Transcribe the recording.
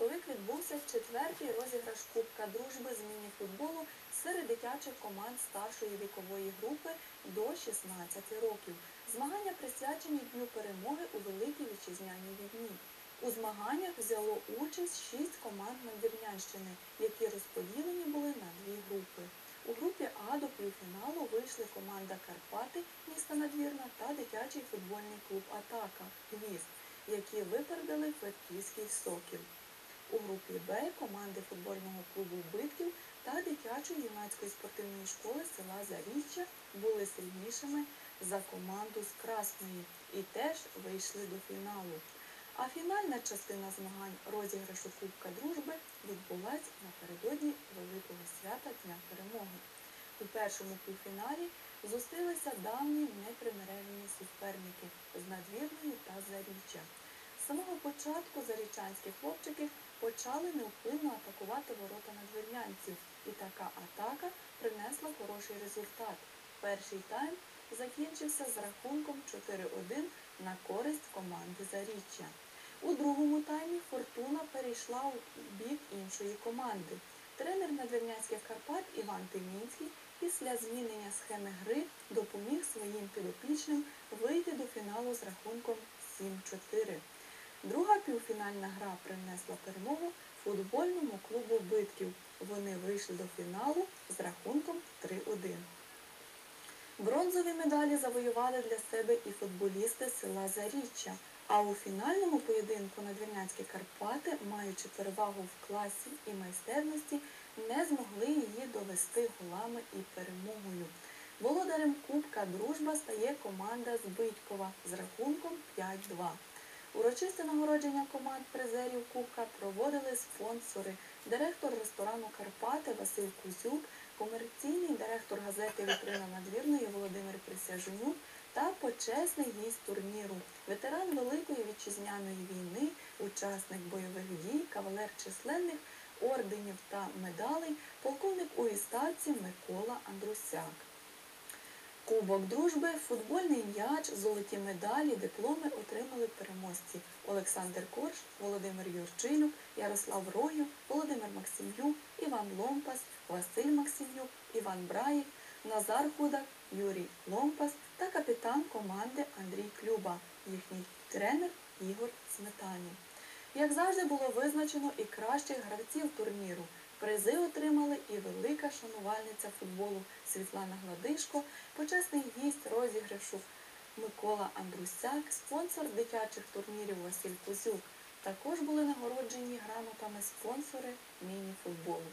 стартовик відбувся четвертий розіграш Кубка дружби з міні-футболу серед дитячих команд старшої вікової групи до 16 років. Змагання присвячені Дню перемоги у Великій Вітчизняній війні. У змаганнях взяло участь шість команд Надвірнянщини, які розподілені були на дві групи. У групі А до півфіналу вийшли команда Карпати міста Надвірна та дитячий футбольний клуб Атака Гвізд, які випередили Фетківський Сокіл. У групі Б команди футбольного клубу Битків та дитячої юнацької спортивної школи села Заріччя були сильнішими за команду з Красної і теж вийшли до фіналу. А фінальна частина змагань розіграшу Кубка Дружби відбулась напередодні Великого свята Дня Перемоги. У першому півфіналі зустрілися давні непримиренні суперники з надвірної та заріччя. Самого початку зарічанські хлопчики почали невпинно атакувати ворота надвірнянців, і така атака принесла хороший результат. Перший тайм закінчився з рахунком 4-1 на користь команди Заріччя. У другому таймі Фортуна перейшла у бік іншої команди. Тренер надвірнянських Карпат Іван Тимінський після змінення схеми гри допоміг своїм підопічним вийти до фіналу з рахунком 7-4. Друга півфінальна гра принесла перемогу футбольному клубу Битків. Вони вийшли до фіналу з рахунком 3-1. Бронзові медалі завоювали для себе і футболісти села Заріччя. А у фінальному поєдинку надвірнянські Карпати, маючи перевагу в класі і майстерності, не змогли її довести голами і перемогою. Володарем Кубка Дружба стає команда з Биткова з рахунком 5-2. Урочисте нагородження команд призерів Кубка проводили спонсори, директор ресторану Карпати Василь Кузюк, комерційний директор газети Вітрина Надвірної Володимир Присяжнюк та почесний гість турніру, ветеран Великої вітчизняної війни, учасник бойових дій, кавалер численних орденів та медалей, полковник у Микола Андрусяк. Кубок дружби, футбольний м'яч, золоті медалі, дипломи отримали переможці Олександр Корж, Володимир Юрчилюк, Ярослав Рогів, Володимир Максим'юк, Іван Ломпас, Василь Максим'юк, Іван Браїк, Назар Худак, Юрій Ломпас та капітан команди Андрій Клюба, їхній тренер Ігор Сметанін. Як завжди було визначено і кращих гравців турніру. Призи отримали і велика шанувальниця футболу Світлана Гладишко, почесний гість розіграшу Микола Андрусяк, спонсор дитячих турнірів Василь Кузюк. Також були нагороджені грамотами спонсори міні-футболу.